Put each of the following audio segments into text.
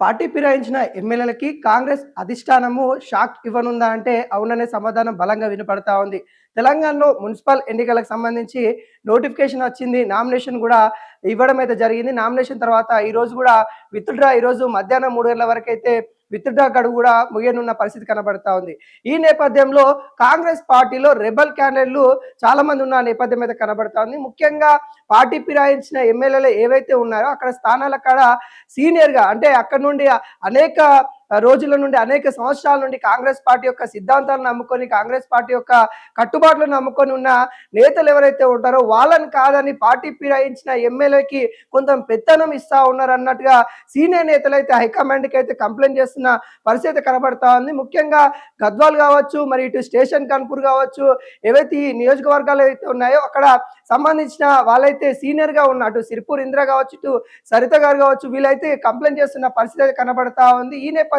Party ఫిరాయించిన ఎమ్మెల్యేలకి Congress అధిష్టానము shock ఇవ్వనుందా అంటే అవుననే సమాధానం బలంగా వినపడతా ఉంది. తెలంగాణలో మున్సిపల్ ఎన్నికలకు సంబంధించి నోటిఫికేషన్ వచ్చింది. నామినేషన్ కూడా ఇవ్వడం అయితే జరిగింది. నామినేషన్ తర్వాత ఈరోజు కూడా విత్డ్రా ఈ రోజు మధ్యాహ్నం మూడు గంటల వరకు అయితే విత్డ్రా గడువు కూడా ముగియనున్న పరిస్థితి కనబడతా ఉంది. ఈ నేపథ్యంలో కాంగ్రెస్ పార్టీలో రెబల్ క్యాండిడేట్లు చాలా మంది ఉన్న నేపథ్యం అయితే కనబడతా ఉంది. ముఖ్యంగా పార్టీ ఫిరాయించిన ఎమ్మెల్యేలు ఏవైతే ఉన్నారో అక్కడ స్థానాల కాడ సీనియర్గా అంటే అక్కడ నుండి అనేక రోజుల నుండి అనేక సంవత్సరాల నుండి కాంగ్రెస్ పార్టీ యొక్క సిద్ధాంతాలను నమ్ముకొని కాంగ్రెస్ పార్టీ యొక్క కట్టుబాట్లను నమ్ముకొని ఉన్న నేతలు ఎవరైతే ఉంటారో వాళ్ళని కాదని పార్టీ ఫిరాయించిన ఎమ్మెల్యేకి కొంత పెత్తనం ఇస్తా ఉన్నారన్నట్టుగా సీనియర్ నేతలు అయితే హైకమాండ్కి అయితే కంప్లైంట్ చేస్తున్న పరిస్థితి కనబడతా ఉంది. ముఖ్యంగా గద్వాల్ కావచ్చు మరి ఇటు స్టేషన్ కన్పూర్ కావచ్చు ఏవైతే ఈ నియోజకవర్గాలు అయితే ఉన్నాయో అక్కడ సంబంధించిన వాళ్ళైతే సీనియర్గా ఉన్న అటు సిరిపూర్ ఇందిరా కావచ్చు ఇటు సరిత గారు కావచ్చు వీళ్ళైతే కంప్లైంట్ చేస్తున్న పరిస్థితి కనబడతా ఉంది. ఈ నేపథ్యంలో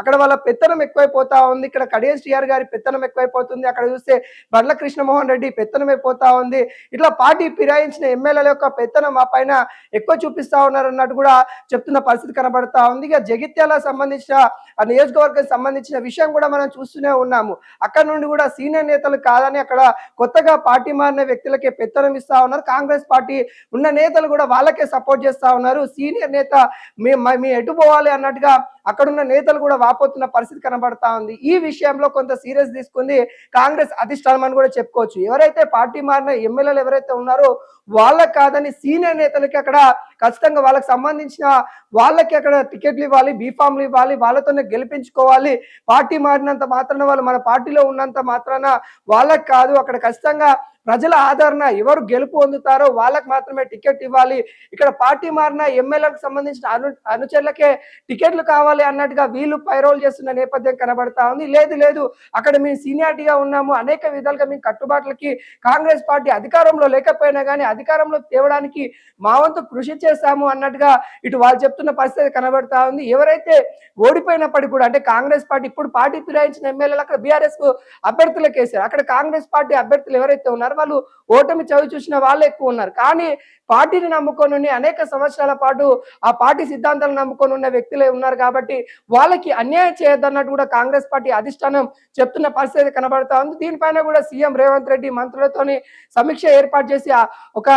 అక్కడ వాళ్ళ పెత్తనం ఎక్కువైపోతా ఉంది. ఇక్కడ కడియం శ్రీఆర్ గారి పెత్తనం ఎక్కువైపోతుంది. అక్కడ చూస్తే బండ్ల కృష్ణమోహన్ రెడ్డి పెత్తనం అయిపోతా ఉంది. ఇట్లా పార్టీ ఫిరాయించిన ఎమ్మెల్యేల యొక్క పెత్తనం ఆ పైన ఎక్కువ చూపిస్తా ఉన్నారన్నట్టు కూడా చెప్తున్న పరిస్థితి కనబడతా ఉంది. ఇక జగిత్యాల సంబంధించిన ఆ నియోజకవర్గం సంబంధించిన విషయం కూడా మనం చూస్తూనే ఉన్నాము. అక్కడ నుండి కూడా సీనియర్ నేతలు కాదని అక్కడ కొత్తగా పార్టీ మారిన వ్యక్తులకే పెత్తనం ఇస్తా ఉన్నారు. కాంగ్రెస్ పార్టీ ఉన్న నేతలు కూడా వాళ్ళకే సపోర్ట్ చేస్తా ఉన్నారు. సీనియర్ నేత మీ మీ ఎటు పోవాలి అన్నట్టుగా అక్కడున్న నేతలు కూడా వాపోతున్న పరిస్థితి కనబడతా ఉంది. ఈ విషయంలో కొంత సీరియస్ తీసుకుంది కాంగ్రెస్ అధిష్టానం అని కూడా చెప్పుకోవచ్చు. ఎవరైతే పార్టీ మారిన ఎమ్మెల్యేలు ఎవరైతే ఉన్నారో వాళ్ళకి కాదని సీనియర్ నేతలకి అక్కడ ఖచ్చితంగా వాళ్ళకి సంబంధించిన వాళ్ళకి అక్కడ టికెట్లు ఇవ్వాలి బీఫామ్లు ఇవ్వాలి వాళ్ళతోనే గెలిపించుకోవాలి. పార్టీ మారినంత మాత్రాన వాళ్ళు మన పార్టీలో ఉన్నంత మాత్రాన వాళ్ళకి కాదు. అక్కడ ఖచ్చితంగా ప్రజల ఆదరణ ఎవరు గెలుపు పొందుతారో వాళ్ళకి మాత్రమే టికెట్ ఇవ్వాలి. ఇక్కడ పార్టీ మారిన ఎమ్మెల్యేలకు సంబంధించిన అను అనుచరులకే టికెట్లు కావాలి అన్నట్టుగా వీళ్ళు పైరోల్ చేస్తున్న నేపథ్యం కనబడతా ఉంది. లేదు లేదు అక్కడ మేము సీనియారిటీగా ఉన్నాము. అనేక విధాలుగా మేము కట్టుబాట్లకి కాంగ్రెస్ పార్టీ అధికారంలో లేకపోయినా కానీ అధికారంలో తేవడానికి మా వంతు కృషి చేశాము అన్నట్టుగా ఇటు వాళ్ళు చెప్తున్న పరిస్థితి కనబడతా ఉంది. ఎవరైతే ఓడిపోయినప్పటికీ కూడా అంటే కాంగ్రెస్ పార్టీ ఇప్పుడు పార్టీ ఫిరాయించిన ఎమ్మెల్యేలు అక్కడ బీఆర్ఎస్ అభ్యర్థులకు వేశారు. అక్కడ కాంగ్రెస్ పార్టీ అభ్యర్థులు ఎవరైతే ఉన్నారో వాళ్ళు ఓటమి చవి చూసిన వాళ్ళు ఎక్కువ ఉన్నారు. కానీ పార్టీని నమ్ముకొని ఉండి అనేక సంవత్సరాల పాటు ఆ పార్టీ సిద్ధాంతాలు నమ్ముకొని ఉన్న వ్యక్తులే ఉన్నారు కాబట్టి వాళ్ళకి అన్యాయం చేయొద్దన్నట్టు కూడా కాంగ్రెస్ పార్టీ అధిష్టానం చెప్తున్న పరిస్థితి కనబడతా ఉంది. దీనిపైన కూడా సీఎం రేవంత్ రెడ్డి మంత్రులతోని సమీక్ష ఏర్పాటు చేసి ఒక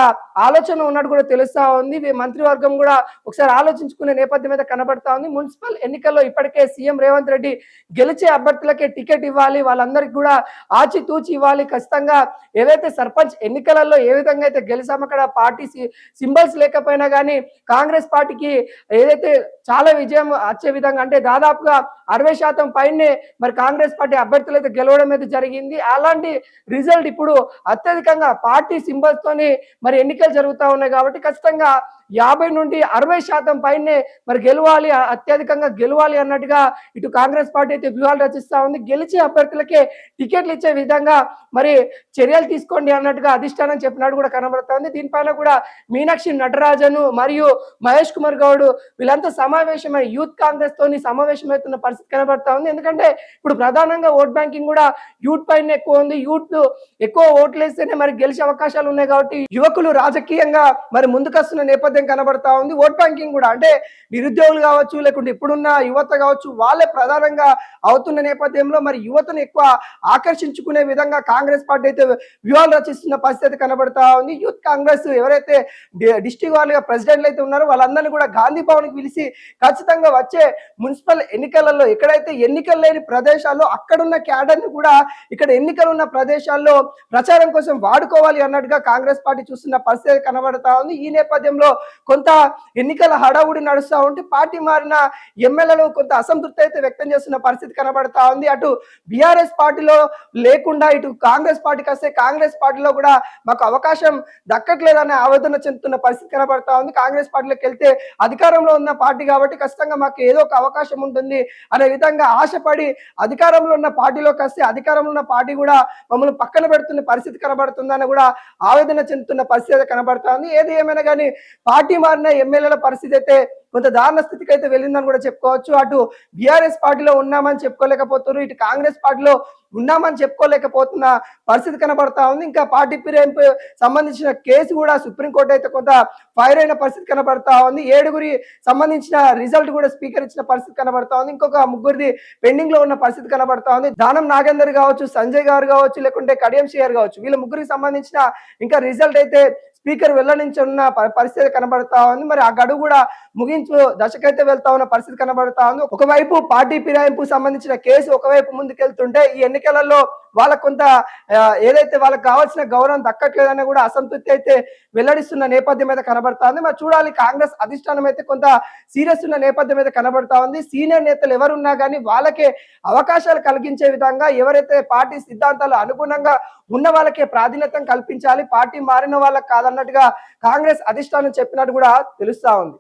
ఆలోచన ఉన్నట్టు కూడా తెలుస్తా ఉంది. మంత్రివర్గం కూడా ఒకసారి ఆలోచించుకునే నేపథ్యం మీద కనబడతా ఉంది. మున్సిపల్ ఎన్నికల్లో ఇప్పటికే సీఎం రేవంత్ రెడ్డి గెలిచే అభ్యర్థులకే టికెట్ ఇవ్వాలి. వాళ్ళందరికీ కూడా ఆచితూచి ఇవ్వాలి. ఖచ్చితంగా ఏదైతే సర్పంచ్ ఎన్నికలలో ఏ విధంగా అయితే గెలిచాము అక్కడ పార్టీ సింబల్స్ లేకపోయినా కానీ కాంగ్రెస్ పార్టీకి ఏదైతే చాలా విజయం వచ్చే విధంగా అంటే దాదాపుగా అరవై శాతం పైనే మరి కాంగ్రెస్ పార్టీ అభ్యర్థులు అయితే గెలవడం అయితే జరిగింది. అలాంటి రిజల్ట్ ఇప్పుడు అత్యధికంగా పార్టీ సింబల్స్తోని మరి ఎన్నికలు జరుగుతూ ఉన్నాయి కాబట్టి ఖచ్చితంగా యాభై నుండి అరవై శాతం పైనే మరి గెలవాలి అత్యధికంగా గెలవాలి అన్నట్టుగా ఇటు కాంగ్రెస్ పార్టీ అయితే వ్యూహాలు రచిస్తూ ఉంది. గెలిచే అభ్యర్థులకే టికెట్లు ఇచ్చే విధంగా మరి చర్యలు తీసుకోండి అన్నట్టుగా అధిష్టానం చెప్పినట్టు కూడా కనబడతా ఉంది. దీనిపైన కూడా మీనాక్షి నటరాజను మరియు మహేష్ కుమార్ గౌడ్ వీళ్ళంతా సమావేశమై యూత్ కాంగ్రెస్ తోని సమావేశమవుతున్న పరిస్థితి కనబడతా ఉంది. ఎందుకంటే ఇప్పుడు ప్రధానంగా ఓట్ బ్యాంకింగ్ కూడా యూత్ పైన ఎక్కువ ఉంది. యూత్ ఎక్కువ ఓట్లు వేస్తేనే మరి గెలిచే అవకాశాలు ఉన్నాయి కాబట్టి యువకులు రాజకీయంగా మరి ముందుకొస్తున్న నేపథ్యం కనబడతా ఉంది. ఓట్ బ్యాంకింగ్ కూడా అంటే నిరుద్యోగులు కావచ్చు లేకుంటే ఇప్పుడున్న యువత కావచ్చు వాళ్ళే ప్రధానంగా అవుతున్న నేపథ్యంలో మరి యువతను ఎక్కువ ఆకర్షించుకునే విధంగా కాంగ్రెస్ పార్టీ అయితే వ్యూహాలు రచిస్తున్న పరిస్థితి కనబడతా ఉంది. యూత్ కాంగ్రెస్ ఎవరైతే డిస్టిక్ వాళ్ళుగా ప్రెసిడెంట్లు అయితే ఉన్నారో వాళ్ళందరినీ కూడా గాంధీ భవన్కి పిలిచి ఖచ్చితంగా వచ్చే మున్సిపల్ ఎన్నికలలో ఎక్కడైతే ఎన్నికలు లేని ప్రదేశాల్లో అక్కడున్న క్యాడర్ని కూడా ఇక్కడ ఎన్నికలు ఉన్న ప్రదేశాల్లో ప్రచారం కోసం వాడుకోవాలి అన్నట్టుగా కాంగ్రెస్ పార్టీ చూస్తున్న పరిస్థితి కనబడతా ఉంది. ఈ నేపథ్యంలో కొంత ఎన్నికల హడావుడి నడుస్తూ ఉంటే పార్టీ మారిన ఎమ్మెల్యేలు కొంత అసంతృప్తి అయితే వ్యక్తం చేస్తున్న పరిస్థితి కనబడతా ఉంది. అటు బీఆర్ఎస్ పార్టీలో లేకుండా ఇటు కాంగ్రెస్ పార్టీకి వస్తే కాంగ్రెస్ పార్టీలో కూడా మాకు అవకాశం దక్కట్లేదనే ఆవేదన చెందుతున్న పరిస్థితి కనబడతా ఉంది. కాంగ్రెస్ పార్టీలోకి వెళ్తే అధికారంలో ఉన్న పార్టీ కాబట్టి ఖచ్చితంగా మాకు ఏదో ఒక అవకాశం ఉంటుంది. అనే విధంగా ఆశపడి అధికారంలో ఉన్న పార్టీలోకి వస్తే అధికారంలో ఉన్న పార్టీ కూడా మమ్మల్ని పక్కన పెడుతున్న పరిస్థితి కనబడుతుందని కూడా ఆవేదన చెందుతున్న పరిస్థితి కనబడుతుంది. ఏది ఏమైనా కానీ పార్టీ మారిన ఎమ్మెల్యేల పరిస్థితి అయితే కొంత దారుణ స్థితికి అయితే వెళ్ళిందని కూడా చెప్పుకోవచ్చు. అటు బీఆర్ఎస్ పార్టీలో ఉన్నామని చెప్పుకోలేకపోతున్నారు. ఇటు కాంగ్రెస్ పార్టీలో ఉన్నామని చెప్పుకోలేకపోతున్న పరిస్థితి కనబడతా ఉంది. ఇంకా పార్టీ ఫిరాయింపు సంబంధించిన కేసు కూడా సుప్రీంకోర్టు అయితే కొంత ఫైర్ అయిన పరిస్థితి కనబడతా ఉంది. ఏడుగురి సంబంధించిన రిజల్ట్ కూడా స్పీకర్ ఇచ్చిన పరిస్థితి కనబడతా ఉంది. ఇంకొక ముగ్గురిది పెండింగ్లో ఉన్న పరిస్థితి కనబడతా ఉంది. దానం నాగేందర్ కావచ్చు సంజయ్ గారు కావచ్చు లేకుంటే కడియం షేర్ కావచ్చు వీళ్ళ ముగ్గురికి సంబంధించిన ఇంకా రిజల్ట్ అయితే స్పీకర్ వెల్లడించున్న పరిస్థితి కనబడతా ఉంది. మరి ఆ గడువు కూడా ముగించు దశకైతే వెళ్తా ఉన్న పరిస్థితి కనబడతా ఉంది. ఒకవైపు పార్టీ ఫిరాయింపు సంబంధించిన కేసు ఒకవైపు ముందుకెళ్తుంటే ఈ ఎన్నికలలో వాళ్ళకు కొంత ఏదైతే వాళ్ళకి కావాల్సిన గౌరవం దక్కట్లేదని కూడా అసంతృప్తి అయితే వెల్లడిస్తున్న నేపథ్యం అయితే కనబడతా ఉంది. మరి చూడాలి కాంగ్రెస్ అధిష్టానం అయితే కొంత సీరియస్ ఉన్న నేపథ్యం అయితే కనబడతా ఉంది. సీనియర్ నేతలు ఎవరున్నా కానీ వాళ్ళకే అవకాశాలు కలిగించే విధంగా ఎవరైతే పార్టీ సిద్ధాంతాలు అనుగుణంగా ఉన్న వాళ్ళకే ప్రాధాన్యత కల్పించాలి పార్టీ మారిన వాళ్ళకి అన్నట్టుగా కాంగ్రెస్ అధిష్టానం చెప్పినట్టు కూడా తెలుస్తా ఉంది.